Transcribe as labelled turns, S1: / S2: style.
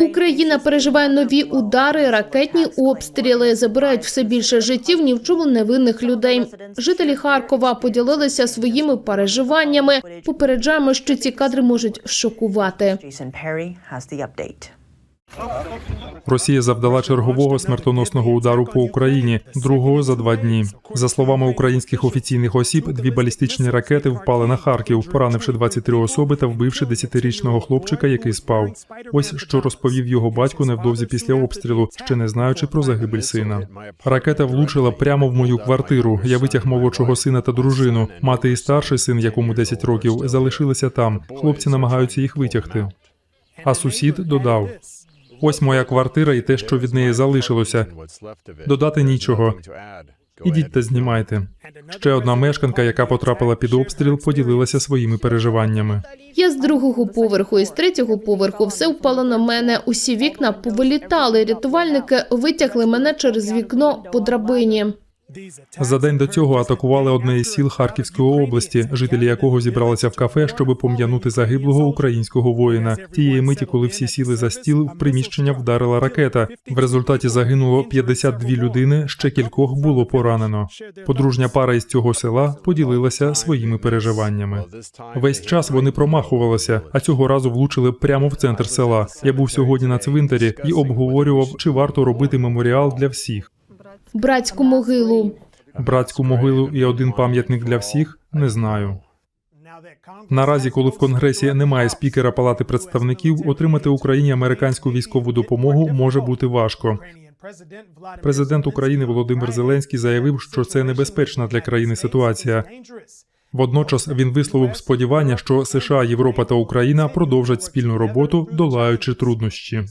S1: Україна переживає нові удари, ракетні обстріли забирають все більше життів ні в чому невинних людей. Жителі Харкова поділилися своїми переживаннями. Попереджаємо, що ці кадри можуть шокувати.
S2: Росія завдала чергового смертоносного удару по Україні, другого за два дні. За словами українських офіційних осіб, дві балістичні ракети впали на Харків, поранивши 23 особи та вбивши 10-річного хлопчика, який спав. Ось що розповів його батько невдовзі після обстрілу, ще не знаючи про загибель сина. Ракета влучила прямо в мою квартиру. Я витяг молодшого сина та дружину. Мати і старший син, якому 10 років, залишилися там. Хлопці намагаються їх витягти. А сусід додав: ось моя квартира і те, що від неї залишилося. Додати нічого. Ідіть та знімайте. Ще одна мешканка, яка потрапила під обстріл, поділилася своїми переживаннями.
S1: Я з другого поверху і з третього поверху все впало на мене. Усі вікна повилітали. Рятувальники витягли мене через вікно по драбині.
S2: За день до цього атакували одне із сіл Харківської області, жителі якого зібралися в кафе, щоб пом'янути загиблого українського воїна. Тієї миті, коли всі сіли за стіл, в приміщення вдарила ракета. В результаті загинуло 52 людини. Ще кількох було поранено. Подружня пара із цього села поділилася своїми переживаннями. Весь час вони промахувалися, а цього разу влучили прямо в центр села. Я був сьогодні на цвинтарі і обговорював, чи варто робити меморіал для всіх.
S1: Братську могилу.
S2: Братську могилу і один пам'ятник для всіх не знаю. Наразі, коли в конгресі немає спікера Палати представників, отримати Україні американську військову допомогу може бути важко. Президент України Володимир Зеленський заявив, що це небезпечна для країни ситуація. Водночас він висловив сподівання, що США, Європа та Україна продовжать спільну роботу, долаючи труднощі.